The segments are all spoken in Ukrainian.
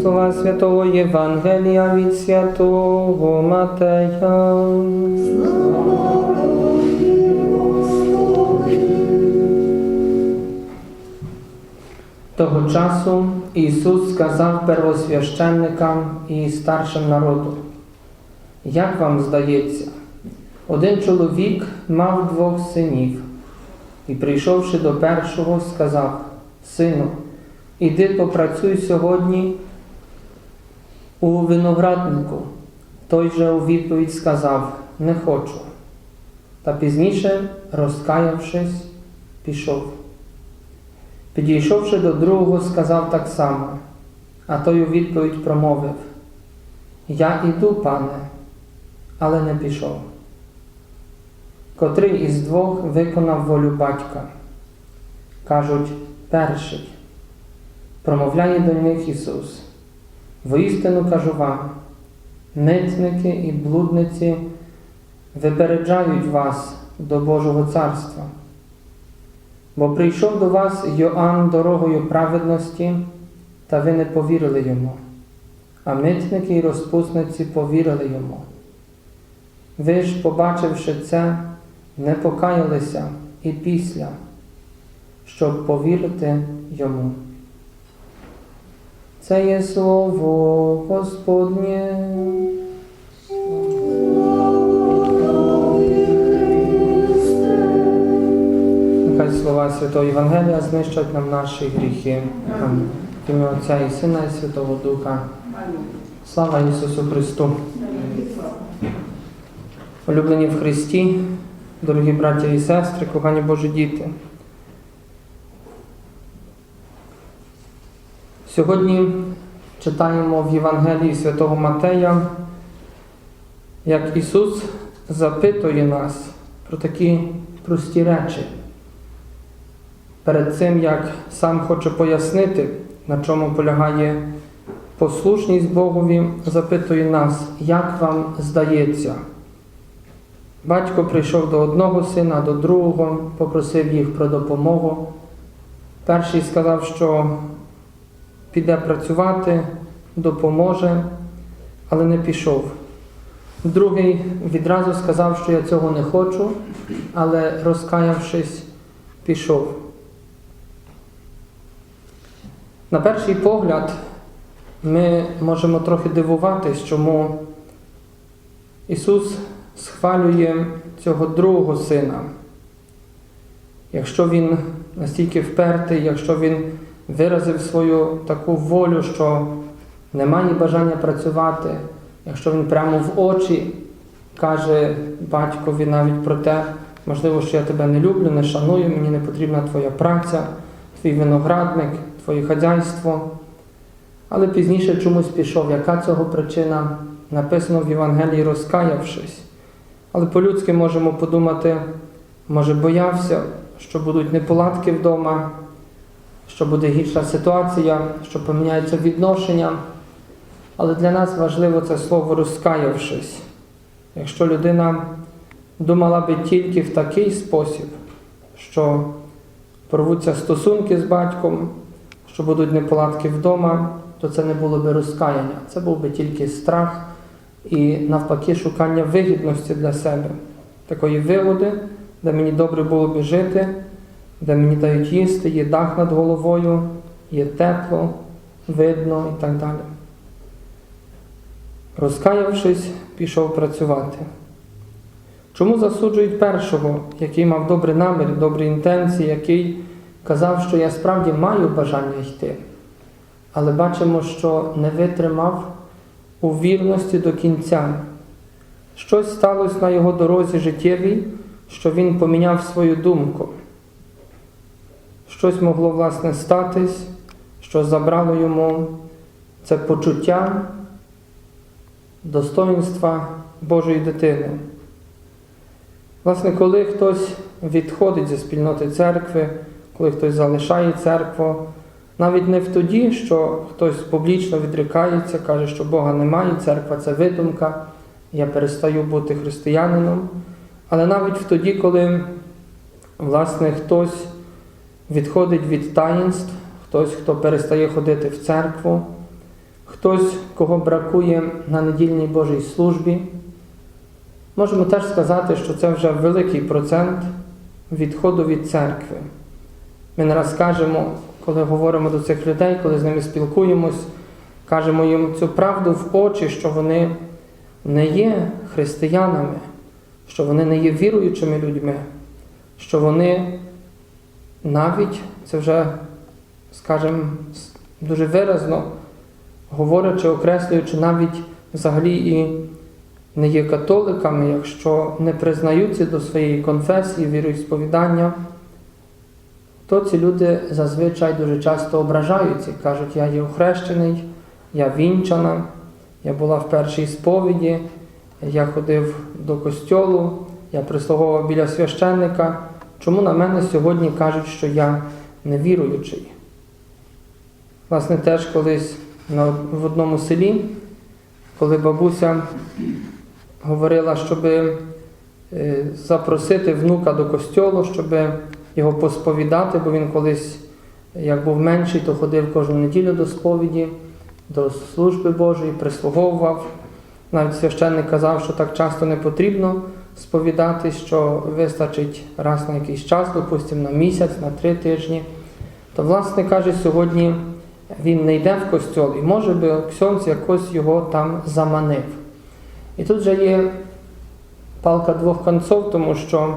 Слова Святого Євангелія від Святого Матея. Того часу Ісус сказав первосвященникам і старшим народу, як вам здається, один чоловік мав двох синів, і, прийшовши до першого, сказав: Сину, іди попрацюй сьогодні у винограднику. Той же у відповідь сказав: Не хочу. Та пізніше, розкаявшись, пішов. Підійшовши до другого, сказав так само, а той у відповідь промовив: Я іду, пане, але не пішов. Котрий із двох виконав волю батька. Кажуть, перший. Промовляє до них Ісус. Воістину кажу вам, митники і блудниці випереджають вас до Божого царства. Бо прийшов до вас Йоанн дорогою праведності, та ви не повірили йому, а митники і розпусниці повірили йому. Ви ж, побачивши це, не покаялися і після, щоб повірити йому. Це є слово Господнє. Нехай слова Святого Євангелія знищать нам наші гріхи. Амінь. В ім'я Отця і Сина і Святого Духа. Слава Ісусу Христу! Улюблені в Христі, дорогі браття і сестри, кохані Божі діти. Сьогодні читаємо в Євангелії Святого Матея, як Ісус запитує нас про такі прості речі. Перед цим, як сам хоче пояснити, на чому полягає послушність Богові, запитує нас, як вам здається. Батько прийшов до одного сина, до другого, попросив їх про допомогу. Перший сказав, що піде працювати, допоможе, але не пішов. Другий відразу сказав, що я цього не хочу, але розкаявшись, пішов. На перший погляд, ми можемо трохи дивуватись, чому Ісус схвалює цього другого сина. Якщо він настільки впертий, якщо він виразив свою таку волю, що немає бажання працювати, якщо він прямо в очі каже батькові навіть про те, можливо, що я тебе не люблю, не шаную, мені не потрібна твоя праця, твій виноградник, твоє хазяйство. Але пізніше чомусь пішов. Яка цього причина? Написано в Євангелії, розкаявшись. Але по-людськи можемо подумати, може боявся, що будуть неполадки вдома, що буде гірша ситуація, що поміняється відношення. Але для нас важливо це слово розкаявшись. Якщо людина думала би тільки в такий спосіб, що порвуться стосунки з батьком, що будуть неполадки вдома, то це не було би розкаяння. Це був би тільки страх і навпаки шукання вигідності для себе, такої вигоди, де мені добре було би жити, де мені дають їсти, є дах над головою, є тепло, видно і так далі. Розкаявшись, пішов працювати. Чому засуджують першого, який мав добрий намір, добрі інтенції, який казав, що я справді маю бажання йти, але бачимо, що не витримав у вірності до кінця. Щось сталося на його дорозі життєвій, що він поміняв свою думку. Щось могло, власне, статись, що забрало йому це почуття достоинства Божої дитини. Власне, коли хтось відходить зі спільноти церкви, коли хтось залишає церкву, навіть не в тоді, що хтось публічно відрікається, каже, що Бога немає, церква це видумка, я перестаю бути християнином, але навіть в тоді, коли власне хтось відходить від таїнств, хтось, хто перестає ходити в церкву, хтось, кого бракує на недільній Божій службі. Можемо теж сказати, що це вже великий процент відходу від церкви. Ми не раз кажемо, коли говоримо до цих людей, коли з ними спілкуємось, кажемо їм цю правду в очі, що вони не є християнами, що вони не є віруючими людьми, що вони навіть, це вже, скажімо, дуже виразно, говорячи, окреслюючи, навіть взагалі і не є католиками, якщо не признаються до своєї конфесії, віроісповідання, то ці люди зазвичай дуже часто ображаються, кажуть, я є охрещений, я вінчана, я була в першій сповіді, я ходив до костьолу, я прислуговував біля священника. Чому на мене сьогодні кажуть, що я невіруючий? Власне, теж колись в одному селі, коли бабуся говорила, щоб запросити внука до костьолу, щоб його посповідати, бо він колись, як був менший, то ходив кожну неділю до сповіді, до служби Божої, прислуговував. Навіть священник казав, що так часто не потрібно сповідатись, що вистачить раз на якийсь час, допустимо, на місяць, на три тижні. То, власне, каже, сьогодні він не йде в костьол, і може би Ксьонц якось його там заманив. І тут вже є палка двох конців, тому що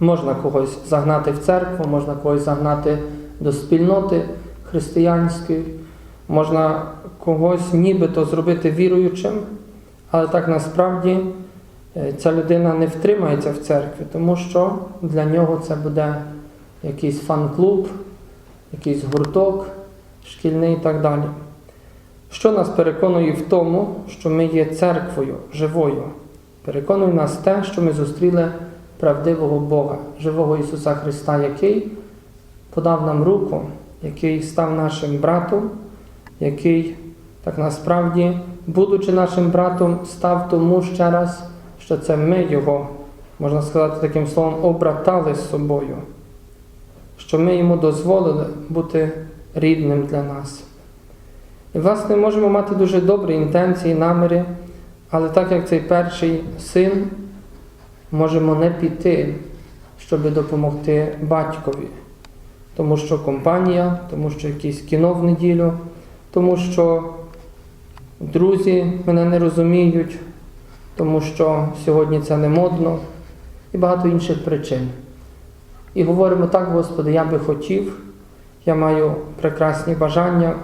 можна когось загнати в церкву, можна когось загнати до спільноти християнської, можна когось нібито зробити віруючим, але так насправді ця людина не втримається в церкві, тому що для нього це буде якийсь фан-клуб, якийсь гурток шкільний і так далі. Що нас переконує в тому, що ми є церквою живою? Переконує нас те, що ми зустріли правдивого Бога, живого Ісуса Христа, який подав нам руку, який став нашим братом, який так насправді, будучи нашим братом, став тому ще раз, що це ми Його, можна сказати таким словом, обратали з собою, що ми йому дозволили бути рідним для нас. І, власне, можемо мати дуже добрі інтенції, наміри, але так як цей перший син, можемо не піти, щоб допомогти батькові, тому що компанія, тому що якесь кіно в неділю, тому що друзі мене не розуміють, тому що сьогодні це не модно і багато інших причин. І говоримо так, Господи, я би хотів, я маю прекрасні бажання.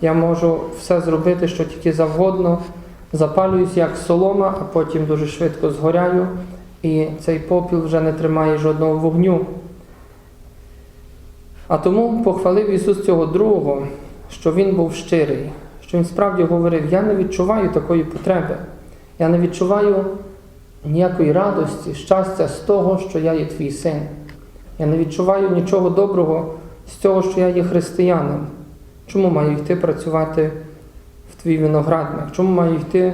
Я можу все зробити, що тільки завгодно, запалююсь як солома, а потім дуже швидко згоряю, і цей попіл вже не тримає жодного вогню. А тому похвалив Ісус цього другого, що Він був щирий, що Він справді говорив: Я не відчуваю такої потреби, я не відчуваю ніякої радості, щастя з того, що я є твій син. Я не відчуваю нічого доброго з цього, що я є християнин. Чому маю йти працювати в твій виноградник? Чому маю йти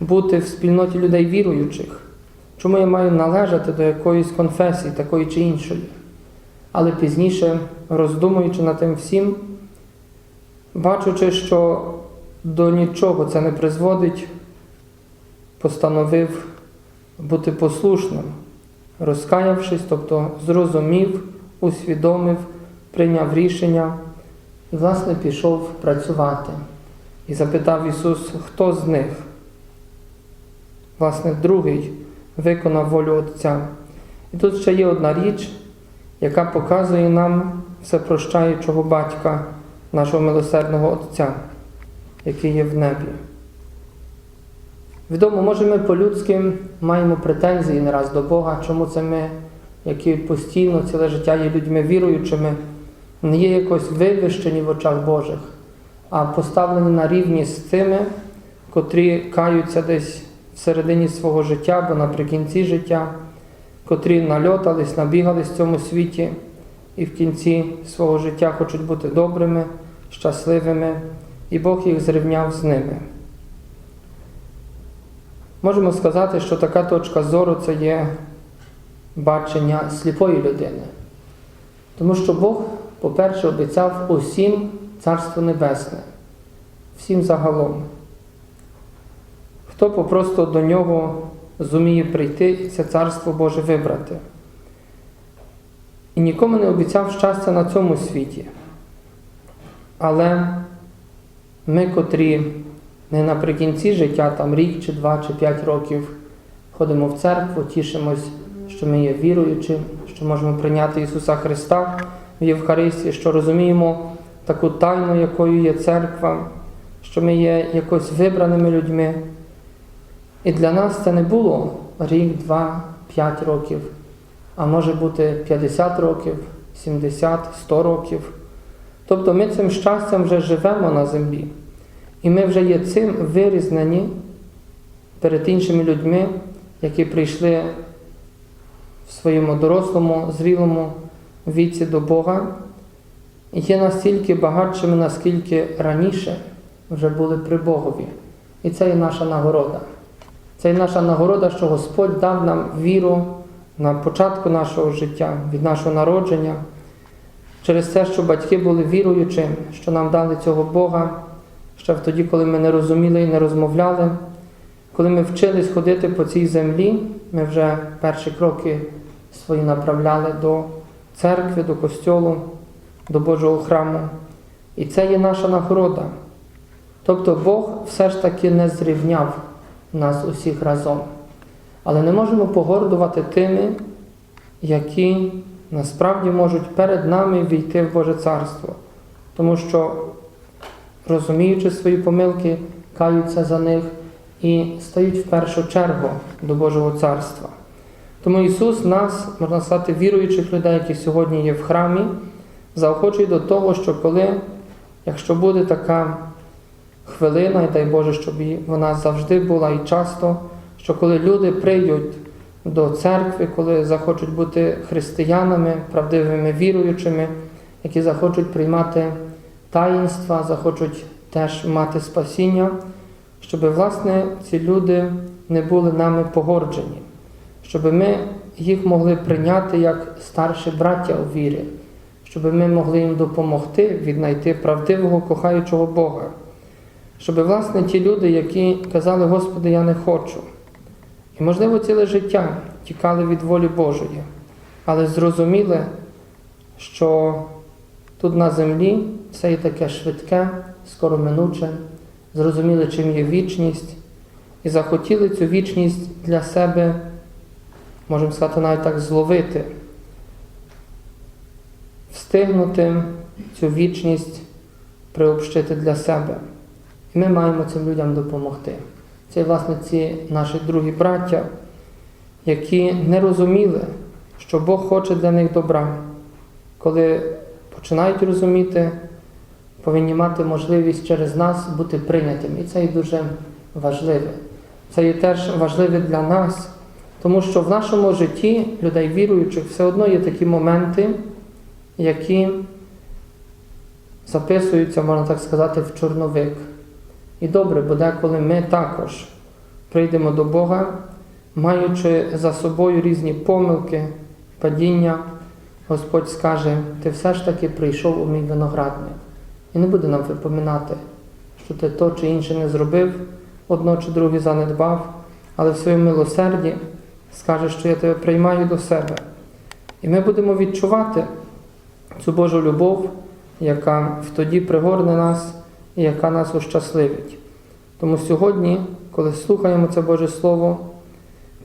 бути в спільноті людей віруючих? Чому я маю належати до якоїсь конфесії, такої чи іншої? Але пізніше, роздумуючи над тим всім, бачучи, що до нічого це не призводить, постановив бути послушним, розкаявшись, тобто зрозумів, усвідомив, прийняв рішення. І, власне, пішов працювати і запитав Ісус, хто з них? Власне, другий виконав волю Отця. І тут ще є одна річ, яка показує нам всепрощаючого батька, нашого милосердного Отця, який є в небі. Відомо, може, ми по-людськи маємо претензії не раз до Бога, чому це ми, які постійно ціле життя є людьми віруючими не є якось вивищені в очах Божих, а поставлені на рівні з тими, котрі каються десь всередині свого життя або наприкінці життя, котрі нальотались, набігались в цьому світі і в кінці свого життя хочуть бути добрими, щасливими, і Бог їх зрівняв з ними. Можемо сказати, що така точка зору це є бачення сліпої людини. Тому що Бог, по-перше, обіцяв усім Царство Небесне, всім загалом. Хто попросту до нього зуміє прийти і це Царство Боже вибрати. І нікому не обіцяв щастя на цьому світі. Але ми, котрі не наприкінці життя, там рік чи два чи п'ять років ходимо в церкву, тішимось, що ми є віруючим, що можемо прийняти Ісуса Христа в Євхаристії, що розуміємо таку тайну, якою є церква, що ми є якось вибраними людьми. І для нас це не було рік, два, п'ять років, а може бути 50 років, 70, 100 років. Тобто ми цим щастям вже живемо на землі. І ми вже є цим вирізнені перед іншими людьми, які прийшли в своєму дорослому, зрілому віці до Бога, є настільки багатшими, наскільки раніше вже були при Богові. І це є наша нагорода. Це є наша нагорода, що Господь дав нам віру на початку нашого життя, від нашого народження, через те, що батьки були віруючими, що нам дали цього Бога ще в тоді, коли ми не розуміли і не розмовляли. Коли ми вчились ходити по цій землі, ми вже перші кроки свої направляли до церкви, до костьолу, до Божого храму. І це є наша нагорода. Тобто Бог все ж таки не зрівняв нас усіх разом. Але не можемо погордувати тими, які насправді можуть перед нами війти в Боже Царство. Тому що, розуміючи свої помилки, каються за них і стають в першу чергу до Божого Царства. Тому Ісус нас, можна сказати, віруючих людей, які сьогодні є в храмі, заохочує до того, що коли, якщо буде така хвилина, і дай Боже, щоб вона завжди була і часто, що коли люди прийдуть до церкви, коли захочуть бути християнами, правдивими віруючими, які захочуть приймати таїнства, захочуть теж мати спасіння, щоб, власне, ці люди не були нами погорджені, щоб ми їх могли прийняти як старші браття у вірі, щоб ми могли їм допомогти віднайти правдивого кохаючого Бога. Щоб, власне, ті люди, які казали, Господи, я не хочу. І, можливо, ціле життя тікали від волі Божої, але зрозуміли, що тут на землі все є таке швидке, скороминуче, зрозуміли, чим є вічність, і захотіли цю вічність для себе, можемо сказати, навіть так зловити, встигнути цю вічність приобщити для себе. Ми маємо цим людям допомогти. Це, власне, ці наші другі браття, які не розуміли, що Бог хоче для них добра. Коли починають розуміти, повинні мати можливість через нас бути прийнятими. І це є дуже важливе. Це є теж важливе для нас, тому що в нашому житті людей віруючих все одно є такі моменти, які записуються, можна так сказати, в чорновик. І добре буде, коли ми також прийдемо до Бога, маючи за собою різні помилки, падіння, Господь скаже, ти все ж таки прийшов у мій виноградник. І не буде нам випоминати, що ти то чи інше не зробив, одно чи друге занедбав, але в своєму милосерді скаже, що я тебе приймаю до себе. І ми будемо відчувати цю Божу любов, яка тоді пригорне нас і яка нас ощасливить. Тому сьогодні, коли слухаємо це Боже Слово,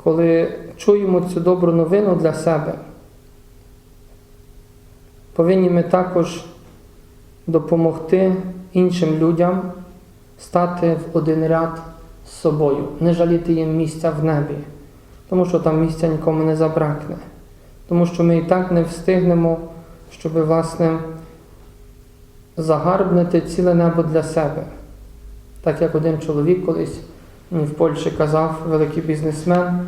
коли чуємо цю добру новину для себе, повинні ми також допомогти іншим людям стати в один ряд з собою, не жаліти їм місця в небі, тому що там місця нікому не забракне, тому що ми і так не встигнемо, щоб, власне, загарбнити ціле небо для себе. Так як один чоловік колись в Польщі казав, великий бізнесмен,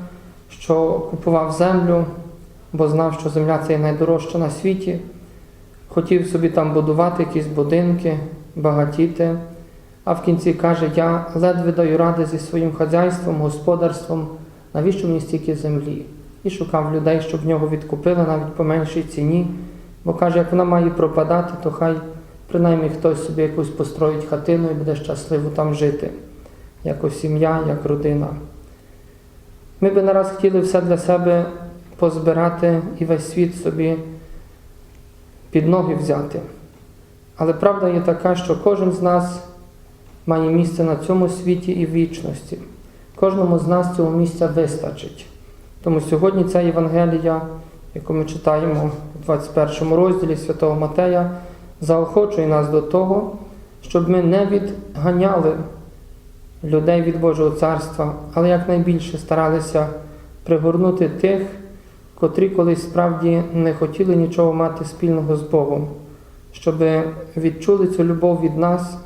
що купував землю, бо знав, що земля це є найдорожча на світі, хотів собі там будувати якісь будинки, багатіти, а в кінці каже, я ледве даю ради зі своїм хазяйством, господарством, навіщо мені стільки землі? І шукав людей, щоб в нього відкупили навіть по меншій ціні, Бо каже, як вона має пропадати, то хай принаймні хтось собі якусь построїть хатину і буде щасливо там жити, як сім'я, як родина. Ми би нараз хотіли все для себе позбирати і весь світ собі під ноги взяти. Але правда є така, що кожен з нас має місце на цьому світі і в вічності. Кожному з нас цього місця вистачить. Тому сьогодні ця Євангелія, яку ми читаємо у 21 розділі Святого Матея, заохочує нас до того, щоб ми не відганяли людей від Божого Царства, але якнайбільше старалися пригорнути тих, котрі колись справді не хотіли нічого мати спільного з Богом, щоб відчули цю любов від нас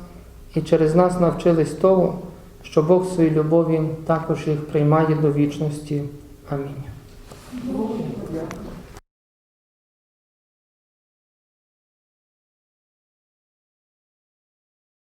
і через нас навчились того, що Бог в своїй любові також їх приймає до вічності. Амінь.